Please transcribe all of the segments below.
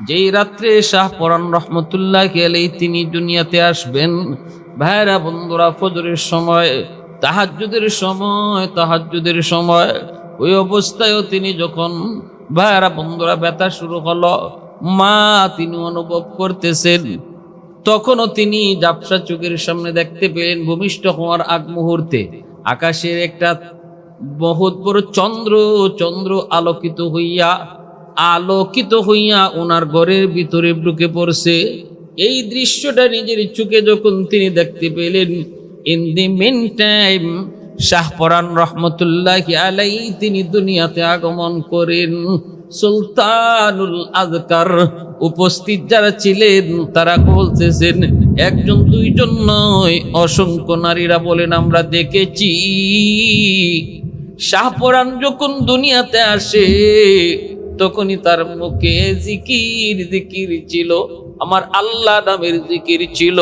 যেই রাত্রে শাহ পরান রহমতুল্লাহ গেলেই তিনি দুনিয়াতে আসবেন, ভাইরা, বন্ধুরা, ফজরের সময়, তাহাজ্জুদের সময় তাহাজ্জুদের সময়, ওই অবস্থায়ও তিনি যখন, ভাইরা, বন্ধুরা, ব্যথা শুরু হলো, মা তিনি অনুভব করতেছেন, তখনও তিনি জাপসা চোখের সামনে দেখতে পেলেন ভূমিষ্ঠ হওয়ার আগ মুহূর্তে। আকাশের একটা বহুত বড় চন্দ্র চন্দ্র আলোকিত হইয়া আলোকিত হইয়া ওনার ঘরের ভিতরে ঢুকে পড়ছে। এই দৃশ্যটা নিজের চোখে যখন তিনি দেখতে পেলেন in the meantime Shahparan রহমতুল্লাহ আলাই তিনি দুনিয়াতে আগমন করেন। সুলতানুল আজকার উপস্থিত যারা ছিলেন, তারা বলতেছেন, একজন, দুইজন নয়, অসংখ্য নারীরা বলেন, আমরা দেখেছি। শাহপরান যখন দুনিয়াতে আসে তখনই তার মুখে জিকির জিকির ছিল। আমার আল্লাহ নামের জিকির ছিল।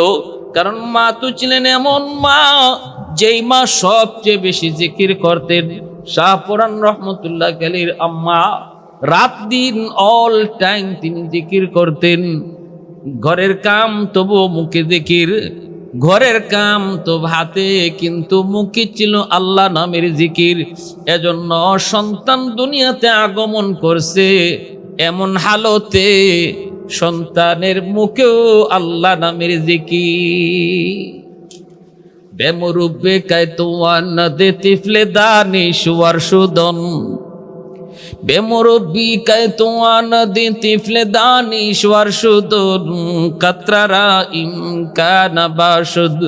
কারণ মা তো ছিলেন এমন মা, যেই মা সবচেয়ে বেশি জিকির করতেন। শাহপরান রহমতুল্লাহ গালির আম্মা, রাত দিন অল টাইম তিনি জিকির করতেন। ঘরের কাম তবু মুখে জিকির। ঘরের কাম তো ভাতে, কিন্তু মুখে ছিল আল্লাহ নামের জিকির। এজন্য সন্তান দুনিয়াতে আগমন করছে। এমন হালতে সন্তানের মুখেও আল্লাহ নামের জিকির। বেমরুবে কায় তোমার নদে তিফলে দানি সুয়ার সুদন। বেমরব্বি কায় তোমার নদী তিফলে দানিশ্বর সুদন কত্রারা ইমকান বাসুদ,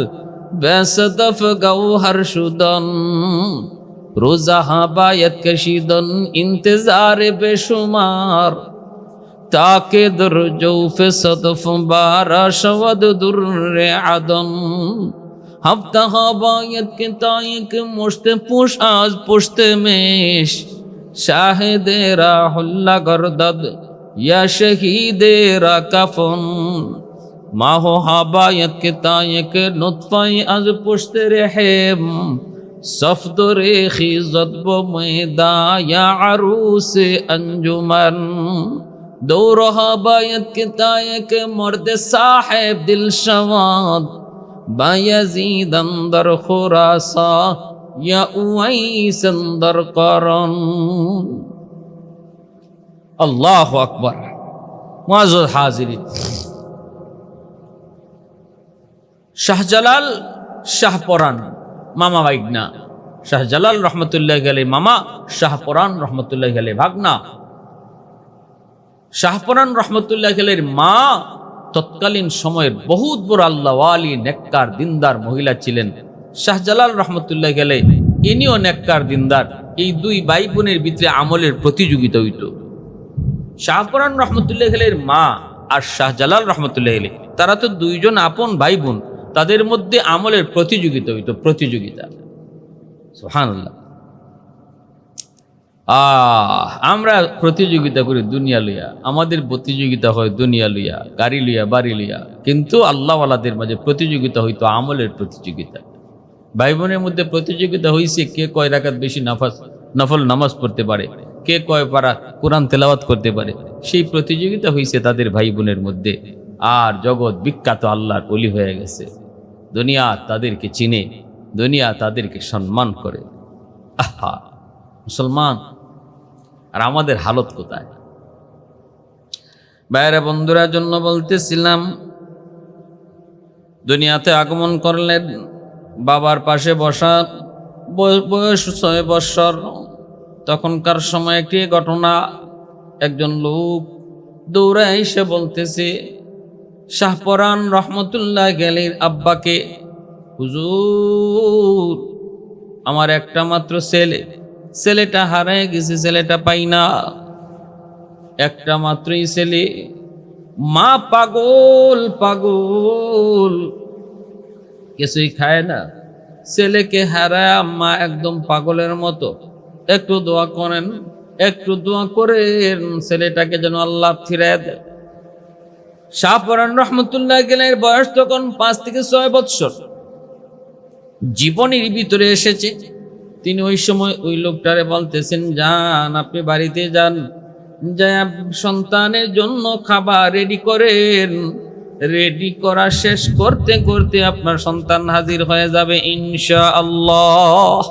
বেসদফ গৌহর সুদন। রোজা হাবায়ত কশিদন, ইন্তজার বেশুমার। তাকে dur জৌফে সদফ বারা শবদ দুর্রে আদম হফতা হবায়ত কে তায়ক মুশতে পুশ, আজ পুশতে মেশ। شاہد راہ حلہ گردد یا شہید را کفن ماہو حابایت کتائیں کے نطفائیں از پشت رحم۔ صفد ریخی زدب میدا یا عروس انجمن۔ دو رہابایت کتائیں کے مرد صاحب دل شواد۔ با یزید اندر خراسا আল্লাহ আকবর। হাজির শাহজালাল শাহপরাণ মামা ভাগনা। শাহজালাল রহমতুল্লাহ গেলে মামা শাহপরাণ রহমতুল্লাহ গেলে ভাগনা। শাহপরাণ রহমতুল্লাহ গেলের মা, তৎকালীন সময়ের বহুত বড় আল্লাহ আলী নেককার, দিনদার মহিলা ছিলেন। শাহজালাল রহমতুল্লাহ গেলে ইনিও নেককার দিনদার। এই দুই ভাই বোনের ভিতরে আমলের প্রতিযোগিতা হইত। শাহপরান রহমতুল্লাহ গেলের মা আর শাহজালাল রহমতুল্লাহ গেলে, তারা তো দুইজন আপন ভাই বোন তাদের মধ্যে আমলের প্রতিযোগিতা হইত, প্রতিযোগিতা। সুবহানাল্লাহ। আহ, আমরা প্রতিযোগিতা করি দুনিয়া লইয়া। আমাদের প্রতিযোগিতা হয় দুনিয়া লইয়া, গাড়ি লইয়া, বাড়ি লইয়া। কিন্তু আল্লাহওয়ালাদের মাঝে প্রতিযোগিতা হইতো আমলের প্রতিযোগিতা ভাই বোনের মধ্যে প্রতিযোগিতা হয়েছে কে কয় রাখাত বেশি নাফাস, নফল নামাজ পড়তে পারে, কে কয় পারা কোরআন তেলাওয়াত করতে পারে, সেই প্রতিযোগিতা হয়েছে তাদের ভাই বোনের মধ্যে। আর জগৎ বিখ্যাত আল্লাহর অলি হয়ে গেছে। দুনিয়া তাদেরকে চিনে, দুনিয়া তাদেরকে সম্মান করে। আহা, মুসলমান, আর আমাদের হালত কোথায়? বাইরে বন্ধুরা, জন্য বলতেছিলাম, দুনিয়াতে আগমন করলেন বাবার পাশে বসা বয়- বয়স ছয় বৎসর। তখনকার সময় একটি ঘটনা, একজন লোক দৌড়ে এসে বলতেছে শাহপরান রহমতুল্লাহ গেলির আব্বাকে, হুজুর, আমার একটা মাত্র ছেলে, ছেলেটা হারায় গেছে, ছেলেটা পাই না। একটা মাত্রই ছেলে, মা পাগল পাগল কিছুই খায় না। ছেলেকে হারায় মা একদম পাগলের মতো। একটু দোয়া করেন, একটু দোয়া করেন ছেলেটাকে যেন আল্লাহ ফিরায় দেয়। শাহপরান রহমতুল্লাহ গেলের বয়স তখন পাঁচ থেকে ছয় বৎসর। জীবনের ভিতরে এসেছে। তিনি ওই সময় ওই লোকটারে বলতেছেন যান আপনি বাড়িতে যান। যা সন্তানের জন্য খাবার রেডি করেন। রেডি করা শেষ করতে করতে আপনার সন্তান হাজির হয়ে যাবে ইনশা আল্লাহ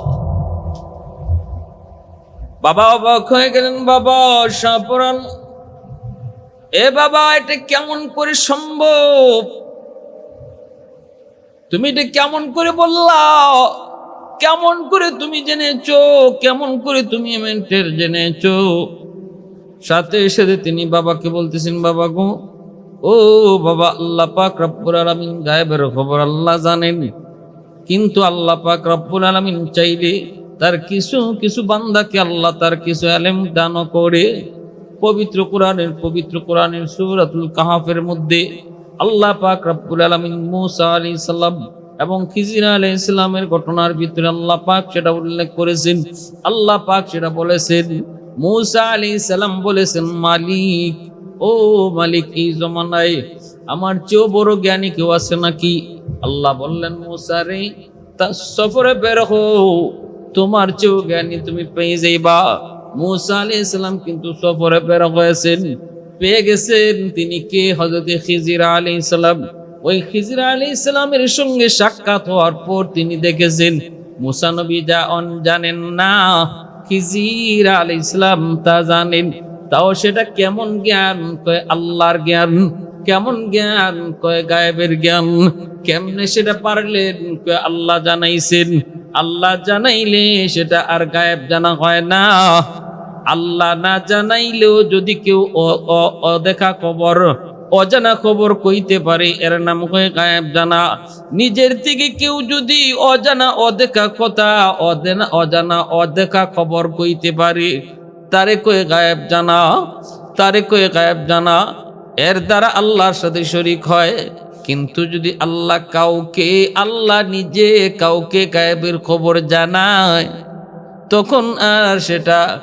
বাবা অবাক হয়ে গেলেন, বাবা সাপরান এ বাবা, এটা কেমন করে সম্ভব? তুমি এটা কেমন করে বললা? কেমন করে তুমি জেনেছো? কেমন করে তুমি জেনেছো? সাথে সাথে তিনি বাবাকে বলতেছেন, বাবা গো ও বাবা, আল্লাহ পাক রব্বুল আলামিন গায়েবের খবর আল্লাহ জানেন। কিন্তু আল্লাহ পাক রব্বুল আলামিন চাইলে তার কিছু কিছু বান্দাকে আল্লাহ তার কিছু আলেম দান করে। পবিত্র কোরআনের পবিত্র কোরআনের সূরাতুল কাহাফের মধ্যে আল্লাহ পাক রব্বুল আলামিন মুসা আলাইহিস সালাম এবং খিজির আলাইহিস সালামের ঘটনার ভিতরে আল্লাহ পাক সেটা উল্লেখ করেছেন। আল্লাহ পাক সেটা বলেছেন, মুসা আলাইহিস সালাম বলেছেন, মালিক ও মালিক, এই জমানায় আমার চেয়েও বড় জ্ঞানী কেউ আছে নাকি? আল্লাহ বললেন, মুসা রে তা সফরে বের হও। তোমার চেয়েও জ্ঞানী তুমি পেয়ে যাইবা। মুসা আলাইহিস সালাম কিন্তু সফরে বের হয়েছেন, পেয়ে গেছেন। তিনি কে? হজরত খিজির আলাইহিস সালাম। ওই খিজির আলাইহিস সালামের সঙ্গে সাক্ষাৎ হওয়ার পর তিনি দেখেছেন, মুসা নবী যা অন জানেন না, খিজির আলাইহিস সালাম তা জানেন। তাও সেটা কেমন জ্ঞান? কয় আল্লাহর জ্ঞান। কেমন জ্ঞান? কয় গায়েবের জ্ঞান। কেমনে সেটা পারলেন? কয় আল্লাহ জানাইছেন। আল্লাহ জানাইলে সেটা আর গায়েব জানা হয় না। আল্লাহ না জানাইলেও যদি কেউ অদেখা খবর, অজানা খবর কইতে পারে, এর নাম হয়ে গায়েব জানা। নিজের থেকে কেউ যদি অজানা, অদেখা কথা, অদেনা, অজানা, অদেখা খবর কইতে পারে তারে কয়ে গায়েব জানা তারে কয়ে গায়েব জানা। এর দ্বারা আল্লাহর সাথে শরিক হয়। কিন্তু যদি আল্লাহ কাউকে, আল্লাহ নিজে কাউকে গায়েবের খবর জানায়, তখন আর সেটা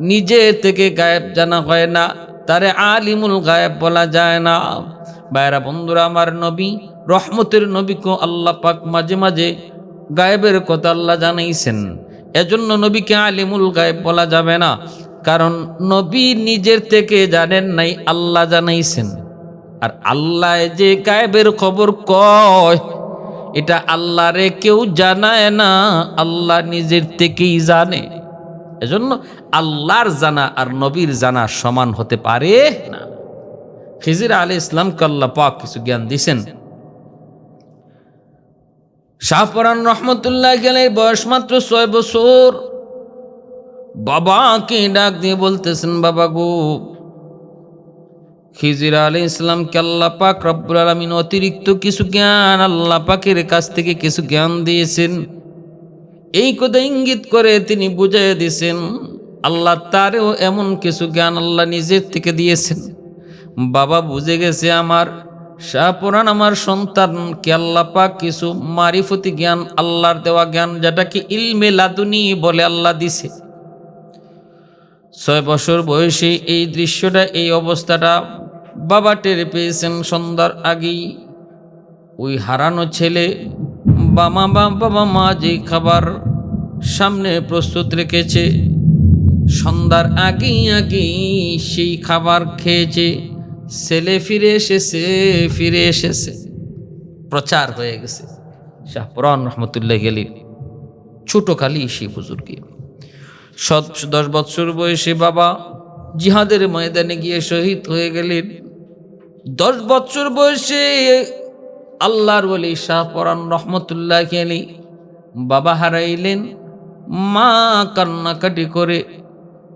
নিজে থেকে গায়েব জানা হয় না। তারে আলিমুল গায়েব বলা যায় না। বাইরা বন্ধুরা, আমার নবী, রহমতের নবীকে আল্লাহ পাক মাঝে মাঝে গায়েবের কথা আল্লাহ জানাইছেন। এজন্য নবীকে আলিমুল গায়েব বলা যাবে না। কারণ নবী নিজের থেকে জানেন নাই, আল্লাহ জানাইছেন। আর আল্লাহ যে গায়েবের খবর কয়, এটা আল্লাহরে কেউ জানায় না, আল্লাহ নিজের থেকেই জানে। এজন্য আল্লাহর জানা আর নবীর জানা সমান হতে পারে না। খিজির আলী ইসলাম আল্লাহ পাক কিছু জ্ঞান দিছেন। শাহপরান রহমতুল্লাহ গেলে বয়স মাত্র ছয় বছর। বাবাকে ডাক দিয়ে বলতেছেন, বাবা গো, খিজির আলী ইসলামকে আল্লাহ পাক রব্বুল আলমিন অতিরিক্ত কিছু জ্ঞান আল্লাহ পাকের কাছ থেকে কিছু জ্ঞান দিয়েছেন। এই কথা ইঙ্গিত করে তিনি বুঝাই দিয়েছেন, আল্লাহ তারেও এমন কিছু জ্ঞান আল্লাহ নিজের থেকে দিয়েছেন। বাবা বুঝে গেছে, আমার শাহপুরান আমার সন্তানকে আল্লাহ পাক কিছু মারিফতি জ্ঞান, আল্লাহর দেওয়া জ্ঞান যেটাকে ইলমে লাদুনি বলে আল্লাহ দিছে। ছয় বছর বয়সে এই দৃশ্যটা, এই অবস্থাটা বাবা টের পেয়েছেন সন্ধ্যার আগেই। ওই হারানো ছেলে বামা বা বাবা মা যে খাবার সামনে প্রস্তুত রেখেছে, সন্ধ্যার আগেই আগেই সেই খাবার খেয়েছে। ছেলে ফিরে এসেছে ফিরে এসেছে। প্রচার হয়ে গেছে। শাহপুরান রহমতুল্লাহ গেলি ছোট কালি সেই বুজুর্গে। সৎ দশ বৎসর বয়সে বাবা জিহাদের ময়দানে গিয়ে শহীদ হয়ে গেলেন। দশ বৎসর বয়সে আল্লাহর বলি শাহ পরান রহমতুল্লাহ খেলি বাবা হারাইলেন। মা কান্নাকাটি করে।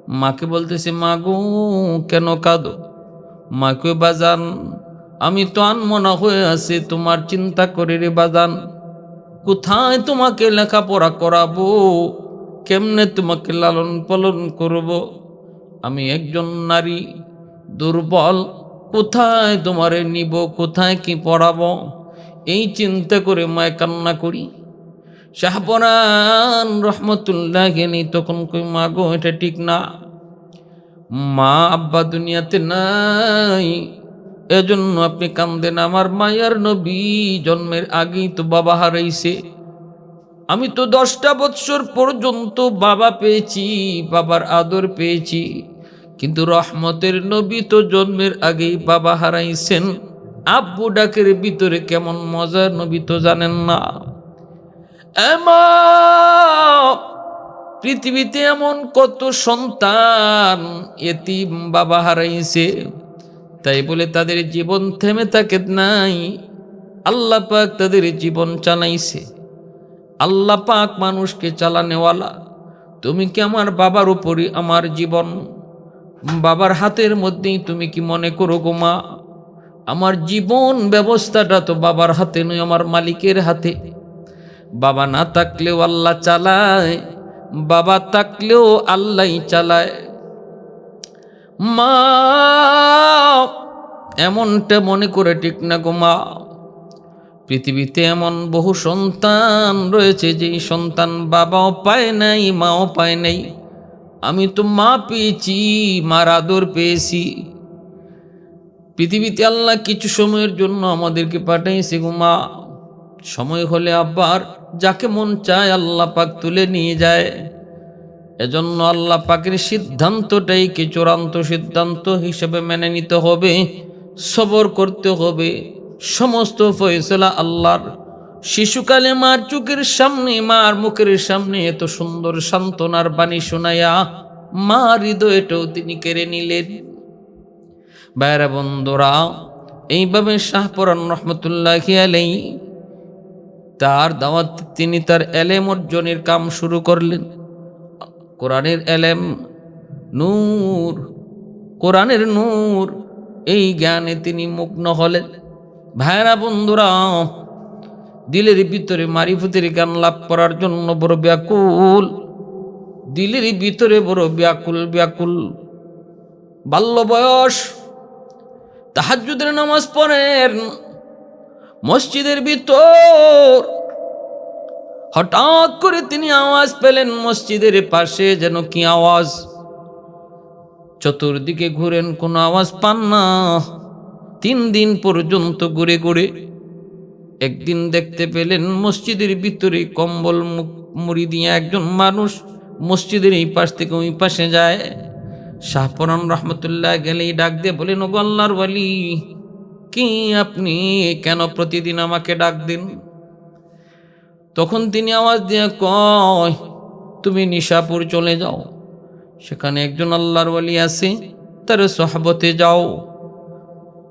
মাকে বলতেছে, মা গো, কেন কাঁদো? মাকে বাজান, আমি তো আনমনা হয়ে আছি, তোমার চিন্তা করে রে বাজান। কোথায় তোমাকে লেখাপড়া করাবো? কেমনে তোমাকে লালন পালন করব? আমি একজন নারী, দুর্বল, কোথায় তোমারে নিব, কোথায় কি পড়াবো? এই চিন্তা করে মায় কান্না করি। শাহপরান রহমতুল্লাহ গেনি তখন কই, মা গো, এটা ঠিক না। মা আব্বা দুনিয়াতে নাই। এজন্য আপনি কান্দেন, আমার মায়ার নবী জন্মের আগেই তো বাবা হারাইছে। আমি তো দশটা বৎসর পর্যন্ত বাবা পেয়েছি, বাবার আদর পেয়েছি, কিন্তু রহমতের নবী তো জন্মের আগেই বাবা হারাইছেন। আব্বু ডাকের ভিতরে কেমন মজার নবী তো জানেন না। এমা পৃথিবীতে এমন কত সন্তান এতিম বাবা হারাইছে। তাই বলে তাদের জীবন থেমে থাকে নাই। আল্লাহ পাক তাদের জীবন চালাইছে। আল্লাহ পাক মানুষকে চালানেওয়ালা। তুমি কি আমার বাবার উপরই আমার জীবন? বাবার হাতের মধ্যেই তুমি কি মনে করো গো মা? আমার জীবন ব্যবস্থাটা তো বাবার হাতে নয়, আমার মালিকের হাতে। বাবা না থাকলেও আল্লাহ চালায়। বাবা থাকলেও আল্লাহ চালায়। মা, এমনটা মনে করে ঠিক না গো মা। পৃথিবীতে এমন বহু সন্তান রয়েছে যে সন্তান বাবাও পায় নাই, মাও পায় নাই। আমি তো মা পেয়েছি, মার আদর পেয়েছি। পৃথিবীতে আল্লাহ কিছু সময়ের জন্য আমাদেরকে পাঠাইছে গো মা। সময় হলে আবার যাকে মন চায় আল্লাহ পাক তুলে নিয়ে যায়। এজন্য আল্লাহ পাকের সিদ্ধান্তটাই কি চূড়ান্ত সিদ্ধান্ত হিসেবে মেনে নিতে হবে, সবর করতে হবে। সমস্ত ফয়সলা আল্লাহর। শিশুকালে মার চোখের সামনে, মার মুখের সামনে এত সুন্দর সান্ত্বনার বাণী শোনায়া মা হৃদয়টাও তিনি কেড়ে নিলেন। বাইরা বন্ধুরা, এইভাবে শাহপুরান রহমতুল্লাহ আলাই তার দাওয়াত তিনি তার এলেম অর্জনের কাম শুরু করলেন। কোরআনের এলেম নূর, কোরআনের নূর, এই জ্ঞানে তিনি মগ্ন হলেন। ভাইরা বন্ধুরা, দিলের ভিতরে মারিফতের জ্ঞান লাভ করার জন্য বড় ব্যাকুল, দিলের ভিতরে বড় ব্যাকুল ব্যাকুল। বাল্য বয়স তাহাজুদের নামাজ পড়েন মসজিদের ভিতর। হঠাৎ করে তিনি আওয়াজ পেলেন, মসজিদের পাশে যেন কি আওয়াজ? চতুর্দিকে ঘুরেন, কোনো আওয়াজ পান না। তিন দিন পর্যন্ত ঘুরে ঘুরে একদিন দেখতে পেলেন, মসজিদের ভিতরে কম্বল মুড়ি দিয়ে একজন মানুষ মসজিদের এই পাশ থেকে ওই পাশে যায়। শাহপরান রহমতুল্লাহ গেলেই ডাক দিয়ে বলেন ও গল্লার বলি কি আপনি কেন প্রতিদিন আমাকে ডাক দিন? তখন তিনি আওয়াজ দিয়ে কয়, তুমি নিশাপুর চলে যাও। সেখানে একজন আল্লাহর ওয়ালি আছে, তার সহবতে যাও।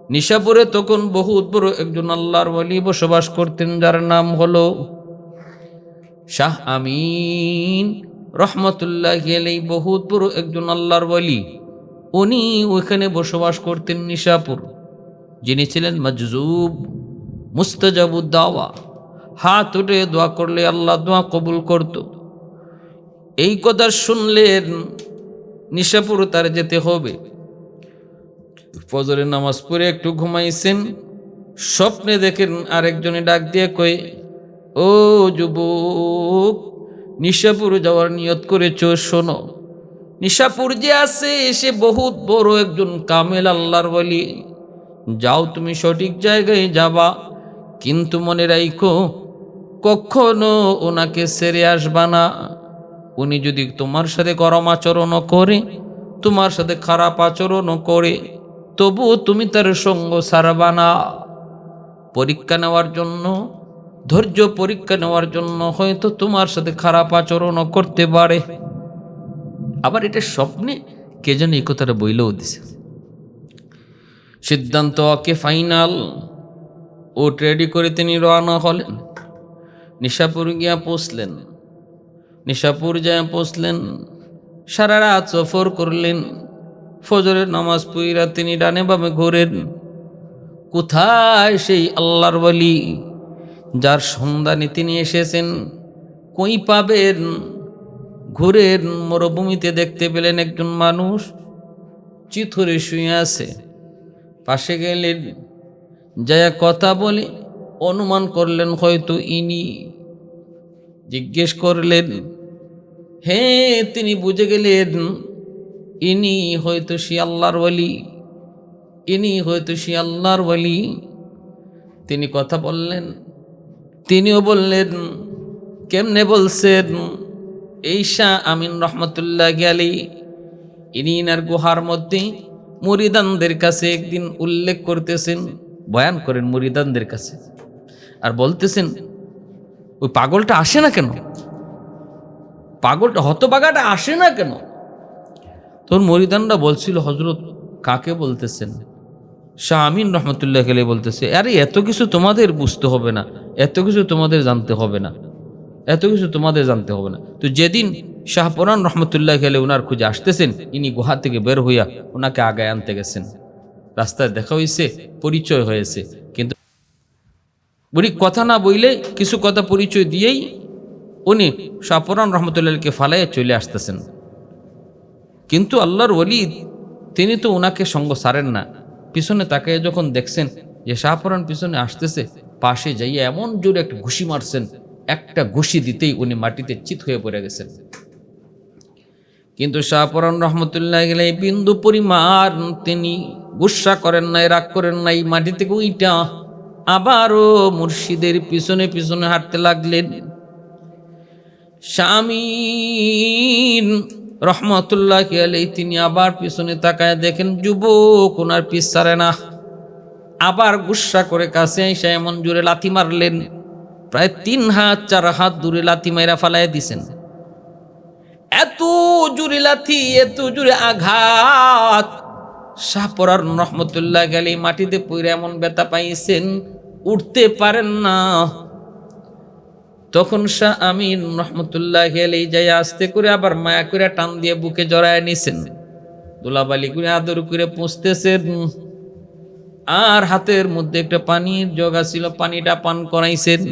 নিশাপুরে তখন বহুত বড় একজন আল্লাহর ওয়ালি বসবাস করতেন, যার নাম হলো শাহ আমিন। রহমতুল্লাহ গেলেই বহুত বড় একজন আল্লাহর ওয়ালি উনি ওইখানে বসবাস করতেন নিশাপুর। যিনি ছিলেন মজজুব মুস্তাজাবুদ্দাওয়া হাত উঠে দোয়া করলে আল্লাহ দোয়া কবুল করত। এই কথা শুনলেন নিশাপুর তার যেতে হবে। ফজরের নামাজ পড়ে একটু ঘুমাইছেন, স্বপ্নে দেখেন আরেকজনে ডাক দিয়ে কয়ে, ও যুবক, নিশাপুর যাওয়ার নিয়ত করেছ, শোনো। নিশাপুর যে আছে, সে বহুত বড় একজন কামেল আল্লাহর বলি যাও তুমি সঠিক জায়গায় যাবা। কিন্তু মনে রাখো কখনো ওনাকে সেরে আসবা না। উনি যদি তোমার সাথে গরম আচরণও করে, তোমার সাথে খারাপ আচরণও করে তবু তুমি তার সঙ্গ সারবা না। পরীক্ষা নেওয়ার জন্য, ধৈর্য পরীক্ষা নেওয়ার জন্য হয়তো তোমার সাথে খারাপ আচরণও করতে পারে। আবার এটা স্বপ্নে কে যেন এই কথাটা বইলেও দিছে। সিদ্ধান্ত ওকে ফাইনাল। ওট রেডি করে তিনি রওনা হলেন। নিশাপুর গিয়া পৌঁছলেন। নিশাপুর যায় পৌঁছলেন। সারা রাত সফর করলেন। ফজরের নামাজ পুইরা তিনি ডানে বামে ঘোরেন। কোথায় সেই আল্লাহর বলি যার সন্ধানে তিনি এসেছেন। কই পাবেন? ঘুরেন মরুভূমিতে দেখতে পেলেন একজন মানুষ। চিথরে শুয়ে আছে। পাশে গেলেন। যায়া কথা বলে অনুমান করলেন, হয়তো ইনি জিজ্ঞেস করলেন হ্যাঁ তিনি বুঝে গেলেন, ইনি হয়তো সে আল্লাহর বলি ইনি হয়তো সে আল্লাহর বলি তিনি কথা বললেন, তিনিও বললেন, কেমনে বলছেন, এই শাহ আমিন রহমতুল্লাহ আলী ইনি ইনার গুহার মধ্যে মুরিদানদের কাছে একদিন উল্লেখ করতেছেন, বয়ান করেন মুরিদানদের কাছে। আর বলতেছেন, ওই পাগলটা আসে না কেন? পাগলটা, হতবাগাটা আসে না কেন? তোর মরিদানরা বলছিল হজরত কাকে বলতেছেন? শাহ আমিন রহমতুল্লাহ খেলে বলতেছে, আরে, এত কিছু তোমাদের বুঝতে হবে না, এত কিছু তোমাদের জানতে হবে না। এত কিছু তোমাদের জানতে হবে না। তো যেদিন শাহপুরান রহমতুল্লাহ খেলে ওনার খুঁজে আসতেছেন, ইনি গুহা থেকে বের হইয়া ওনাকে আগায় আনতে গেছেন। রাস্তায় দেখা হয়েছে পরিচয় হয়েছে, কিন্তু উনি কথা না বইলে কিছু কথা পরিচয় দিয়েই উনি শাহপুরান রহমতুল্লাহকে ফালাইয়া চলে আসতেছেন। কিন্তু আল্লাহর ওলি, তিনি তো ওনাকে সঙ্গ সারেন না। পিছনে তাকে যখন দেখছেন যে শাহপুরান পিছনে আসতেছে, পাশে যাইয়া এমন জোরে একটা ঘুষি মারছেন একটা ঘুষি দিতেই উনি মাটিতে চিত হয়ে পড়ে গেছেন। কিন্তু শাহপুরান রহমতুল্লাহ গেলে বিন্দু পরিমাণ তিনি গুসা করেন নাই, রাগ করেন নাই, মাটি থেকে উইটা আবারও মুর্শিদের পিছনে পিছনে হাঁটতে লাগলেন। শামিন রহমতুল্লাহ আলাই তিনি আবার পিছনে তাকায় দেখেন, যুবক ওনার পিস না। আবার গুসা করে কাছে এসে এমন জোরে লাথি মারলেন। প্রায় তিন হাত, চার হাত দূরে লাথি মাইরা ফালাই দিছেন। এত জোরে লাথি, এত জোরে আঘাত। শাহপরার রহমতুল্লাহ গেলে মাটিতে পইরে এমন ব্যথা পাইছেন, উঠতে পারেন না। তখন শাহ আমিন রহমতুল্লাহ গেলে যাই আস্তে করে আবার মায়া করে টান দিয়ে বুকে জড়ায় নিছেন। দোলাবালি করে আদর করে পুষতেছেন আর হাতের মধ্যে একটা পানির জগা ছিল পানিটা পান করাইছেন।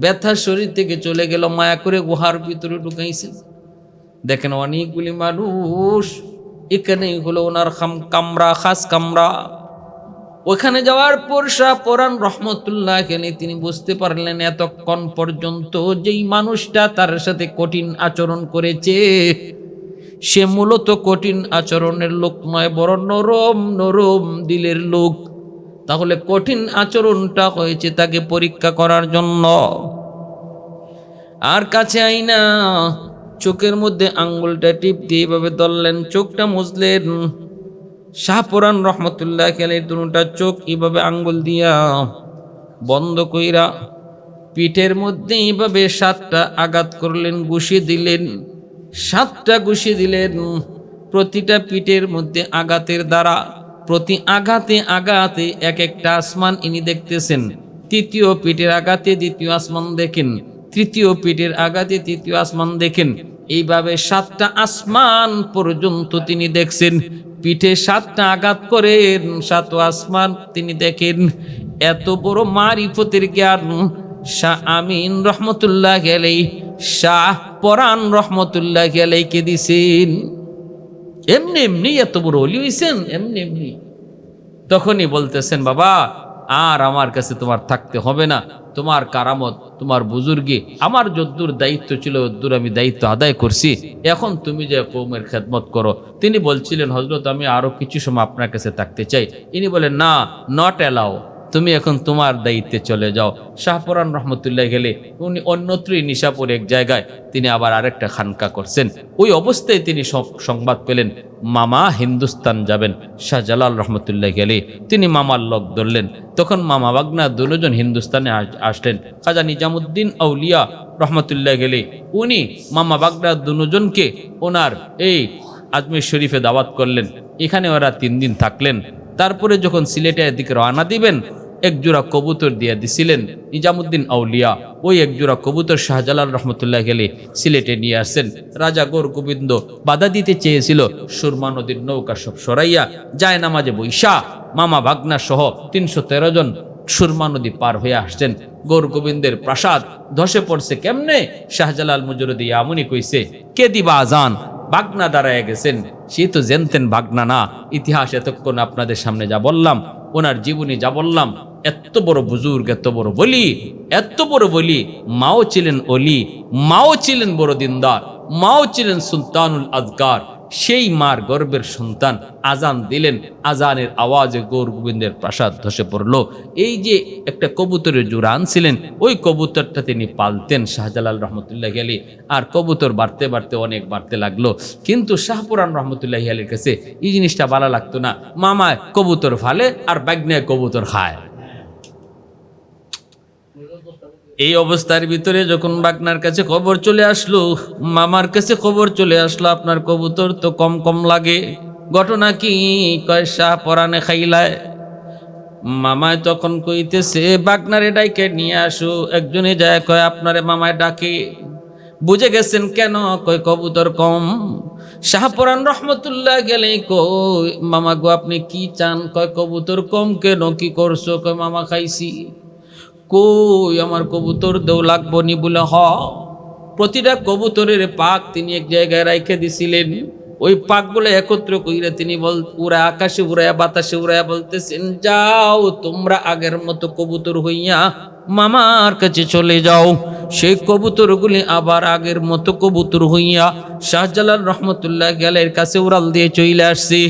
ব্যথা শরীর থেকে চলে গেল, মায়া করে গুহার ভিতরে ঢুকাইছে। দেখেন অনেকগুলি মানুষ এখানেই হলো ওনার খাম কামরা, খাস কামরা। ওখানে যাওয়ার পর শাহ পরান রহমতুল্লাহ এখানে তিনি বুঝতে পারলেন এতক্ষণ পর্যন্ত যেই মানুষটা তার সাথে কঠিন আচরণ করেছে, সে মূলত কঠিন আচরণের লোক নয় বড় নরম নরম দিলের লোক। তাহলে কঠিন আচরণটা হয়েছে তাকে পরীক্ষা করার জন্য। আর কাছে আইনা চোখের মধ্যে আঙ্গুলটা টিপ দিয়ে এভাবে ধরলেন, চোখটা মুজলেন শাহপুরান রহমতুল্লাহ খেলে দুটা চোখ এভাবে আঙ্গুল দিয়া বন্ধ কইরা পিঠের মধ্যে এইভাবে সাতটা আঘাত করলেন, ঘুষি দিলেন, সাতটা ঘুষি দিলেন প্রতিটা পিঠের মধ্যে আঘাতের দ্বারা। প্রতি আঘাতে আঘাতে এক একটা আসমান ইনি দেখতেছেন। তৃতীয় পিঠের আঘাতে দ্বিতীয় আসমান দেখেন। তৃতীয় পিঠের আঘাতে তৃতীয় আসমান দেখেন। এইভাবে সাতটা আসমান পর্যন্ত তিনি দেখছেন। পিঠে সাতটা আঘাত করেন সাত আসমান তিনি দেখেন। এত বড় মারিফতের জ্ঞান। শাহ আমিন রহমতুল্লাহ গেলেই শাহ পরাণ রহমতুল্লাহ গেলেইকে দিছেন। এমনি এমনি এত বড় অলি হইছেন, এমনি এমনি। তখনই বলতেছেন, বাবা, আর আমার কাছে তোমার থাকতে হবে না। তোমার কারামত, তোমার বুজুর্গি, আমার যদ্দুর দায়িত্ব ছিল, যদ্দুর আমি দায়িত্ব আদায় করছি। এখন তুমি যে কৌমের খেদমত করো। তিনি বলছিলেন হজরত আমি আরও কিছু সময় আপনার কাছে থাকতে চাই। ইনি বলেন না নট অ্যালাও তুমি এখন তোমার দায়িত্বে চলে যাও। শাহপুরান রহমতুল্লাহ গেলে উনি অন্যত্রই নিশাপুর এক জায়গায় তিনি আবার আরেকটা খানকা করছেন। ওই অবস্থায় তিনি সব সংবাদ পেলেন, মামা হিন্দুস্তান যাবেন। শাহজালাল রহমতুল্লাহ গেলে তিনি মামার লোক ধরলেন। তখন মামা বাগনা দুজন হিন্দুস্তানে আসলেন। খাজা নিজামুদ্দিন আউলিয়া রহমতুল্লাহ গেলে উনি মামা বাগনা দুজনকে ওনার এই আজমির শরীফে দাওয়াত করলেন। এখানে ওরা তিন দিন থাকলেন। তারপরে যখন সিলেটের দিকে রওনা দিবেন এক জোড়া কবুতর দিয়ে দিছিলেন নিজামুদ্দিন আউলিয়া। ওই এক জোড়া কবুতর শাহজালাল রহমতুল্লাহ গেলে সিলেটে নিয়ে আসেন। রাজা গোর গোবিন্দ বাধা দিতে চেয়েছিল, সুরমা নদীর নৌকা সব সরাইয়া যায় নামাজে বৈশা। মামা ভাগনা সহ তিনশো তেরো জন সুরমা নদী পার হয়ে আসছেন। গৌর গোবিন্দের প্রাসাদ ধসে পড়ছে কেমনে? শাহজালাল মুজরুদি আমনি কইছে, কে দিবা আজান? বাগনা দাঁড়ায় গেছেন। সে তো জানতেন বাগনা না। ইতিহাস এতক্ষণ আপনাদের সামনে যা বললাম, ওনার জীবনী যা বললাম এত বড় বুজুর্গ এত বড় বলি এত বড় বলি মাও ছিলেন অলি মাও ছিলেন বড় দিনদার, মাও ছিলেন সুলতানুল আজগার। সেই মার গর্বের সন্তান আজান দিলেন, আজানের আওয়াজে গৌর গোবিন্দের প্রাসাদ ধসে পড়ল। এই যে একটা কবুতরের জোড়া আনছিলেন, ওই কবুতরটা তিনি পালতেন শাহজালাল রহমতুল্লাহ আলী আর কবুতর বাড়তে বাড়তে অনেক বাড়তে লাগল। কিন্তু শাহপুরান রহমতুল্লাহ আলীর কাছে এই জিনিসটা ভালো লাগতো না। মামায় কবুতর ফালে আর বাগ্নায় কবুতর খায়। এই অবস্থার ভিতরে যখন বাগনার কাছে খবর চলে আসলো, মামার কাছে খবর চলে আসলো, আপনার কবুতর তো কম কম লাগে। ঘটনা কি? কয় শাহ পরানে খাইলায়। মামায় তখন কইতেছে, বাগনারে ডাইকে নিয়ে আসো। একজনে যায়, কয়, আপনারে মামায় ডাকে। বুঝে গেছেন কেন? কয়, কবুতর কম। শাহপরান রহমতুল্লাহ গেলে কই? মামা গো, আপনি কি চান? কয়, কবুতর কম কেন? কি করছ? কয়, মামা খাইছি। কই আমার কবুতর দেও লাগবনি বলে, হ। প্রতিটা কবুতরের পাক তিনি এক জায়গায় রাইখে দিছিলেন। ওই পাকগুলো একত্র কইরে তিনি বল উড়া আকাশে উড়ায়া বাতাসে উড়ায়া বলতেছেন, যাও তোমরা আগের মতো কবুতর হইয়া মামার কাছে চলে যাও। সেই কবুতরগুলি আবার আগের মতো কবুতর হইয়া শাহজালাল রহমতুল্লাহ গেলের কাছে উড়াল দিয়ে চলে আসছি।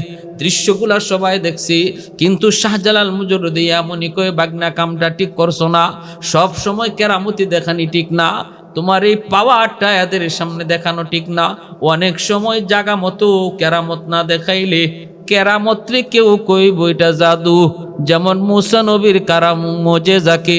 দৃশ্যগুলা সবাই দেখছি, কিন্তু শাহজালাল মুজর দিয়ে এমনই কয়ে, বাগনা কামটা ঠিক করছ না। সব সময় কেরামতি দেখানি ঠিক না। তোমার এই পাওয়ারটা এদের সামনে দেখানো ঠিক না। অনেক সময় জাগা মতো কেরামত না দেখাইলে কেরামত্রে কেউ কই বইটা জাদু। যেমন মুসা নবীর কারাম মজে যাকে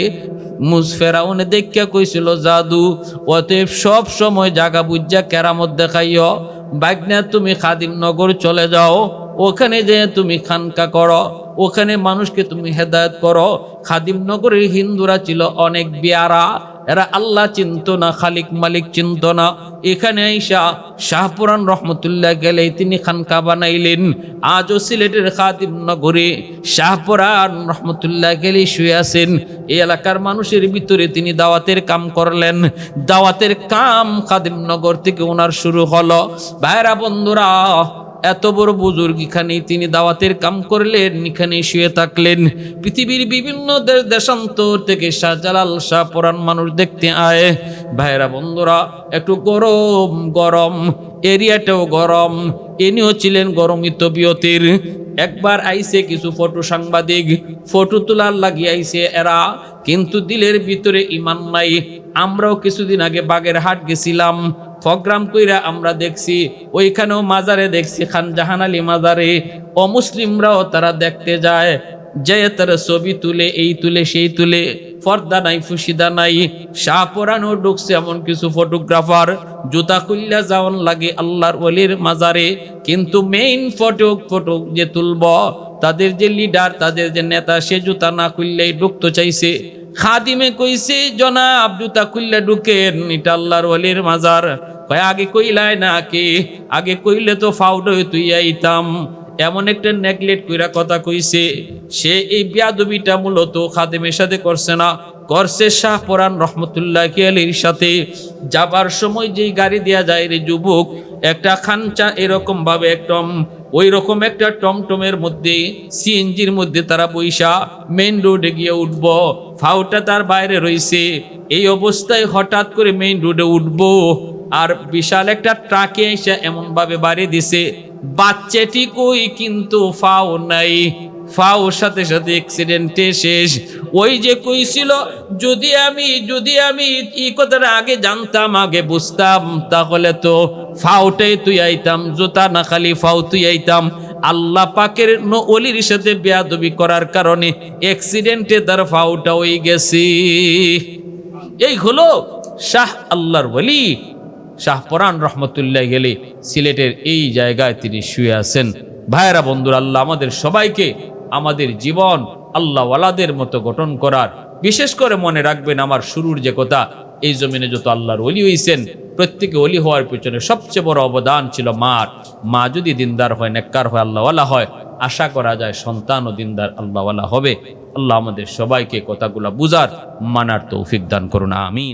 মুস ফেরাউনে দেখিয়া কইছিল, জাদু। অতএব সব সময় জাগা বুঝা কেরামত দেখাইও। বাগনা, তুমি খাদিমনগর চলে যাও। ওখানে যে তুমি খানকা করো। ওখানে মানুষকে তুমি হেদায়ত করো। খাদিমনগরের হিন্দুরা ছিল অনেক বিয়ারা। এরা আল্লাহ চিনত না, খালিক মালিক চিনত না। এখানে আইসা শাহপুরান রহমতুল্লাহ গেলে তিনি খানকা বানাইলেন। আজও সিলেটের খাদিম নগরে শাহপুরান রহমতুল্লাহ গেলে শুয়ে আছেন। এই এলাকার মানুষের ভিতরে তিনি দাওয়াতের কাম করলেন। দাওয়াতের কাম খাদিম নগর থেকে ওনার শুরু হলো। ভাইরা বন্ধুরা এত বড় বুজুর্গ এখানে তিনি দাওয়াতের কাম করলেন এখানে শুয়ে থাকলেন। পৃথিবীর বিভিন্ন দেশ দেশান্তর থেকে শাহজালাল শাহ পরান মানুষ দেখতে আয়। ভাইরা বন্ধুরা, একটু গরম গরম, এরিয়াটাও গরম। ইনিও ছিলেন গরমিত বিয়তির। একবার আইসে কিছু ফটো সাংবাদিক, ফটো তোলার লাগিয়ে আইসে এরা, কিন্তু দিলের ভিতরে ইমান নাই। আমরাও কিছুদিন আগে বাগের হাট গেছিলাম। প্রোগ্রাম কইরা আমরা দেখছি, ওইখানেও মাজারে দেখছি খান জাহান আলী মাজারে। অমুসলিমরাও তারা দেখতে যায় যে তারা ছবি তুলে, এই তুলে, সেই তুলে ফর্দা নাই, ফুসিদা নাই, শাহ পরানো ঢুকছে এমন কিছু ফটোগ্রাফার জুতা খুললা যাওয়ান লাগে আল্লাহর ওলির মাজারে, কিন্তু মেইন ফটো ফটো যে তুলব, তাদের যে লিডার তাদের যে নেতা, সে জুতা না খুললেই ঢুকতে চাইছে। খাদিমে কইছে, জনাব, জুতা খুললে ঢুকেন, এটা আল্লাহর ওলির মাজার। কয়, আগে কইলাই না কে আগে কইলে তো ফাউড তুই আইতাম। এমন একটা নেগলেক্ট কইরা কথা কইছে, সে এই বিয়াদবিটা মূলত খাদেমের সাথে করছে না। করছে শাহ পরান রহমতুল্লাহ আলীর সাথে। যাবার সময় যেই গাড়ি দেয়া যায় রে যুবক, একটা খানচা এরকম ভাবে একদম ওই রকম একটা টমটমের মধ্যে, সিএনজির মধ্যে তারা বৈশা মেইন রোডে গিয়ে উঠব। ফাউটা তার বাইরে রইছে। এই অবস্থায় হঠাৎ করে মেইন রোডে উঠবো। আর বিশাল একটা ট্রাকে এসে এমন ভাবে বাড়ি দিছে, বাচ্চাটি কই কিন্তু ফাও নাই। ফাও সাথে সাথে অ্যাক্সিডেন্টে শেষ। ওই যে কইছিল যদি আমি যদি আমি এই কথাটা আগে জানতাম, আগে বুঝতাম, তাহলে তো ফাউটাই তুই আইতাম, জুতা না খালি ফাউ তুই আইতাম। আল্লাহ পাকের অলির সাথে বেয়াদবি করার কারণে অ্যাক্সিডেন্টে তার ফাউটা হয়ে গেছি। এই হলো শাহ আল্লাহর বলি শাহপরান রহমতুল্লাহ গেলে সিলেটের এই জায়গায় তিনি শুয়ে আছেন। ভাইয়েরা, বন্ধুরা, আল্লাহ আমাদের সবাইকে আমাদের জীবন আল্লাহ ওয়ালাদের মতো গঠন করার, বিশেষ করে মনে রাখবেন আমার শুরুর যে কথা, এই জমিনে যত আল্লাহর অলি হইছেন, প্রত্যেকে অলি হওয়ার পিছনে সবচেয়ে বড় অবদান ছিল মার। মা যদি দিনদার হয়, নেককার হয় আল্লাহওয়ালা হয়, আশা করা যায় সন্তান ও দিনদার আল্লাহওয়ালা হবে। আল্লাহ আমাদের সবাইকে কথাগুলা বুঝার, মানার তৌফিক দান করুন, আমিন।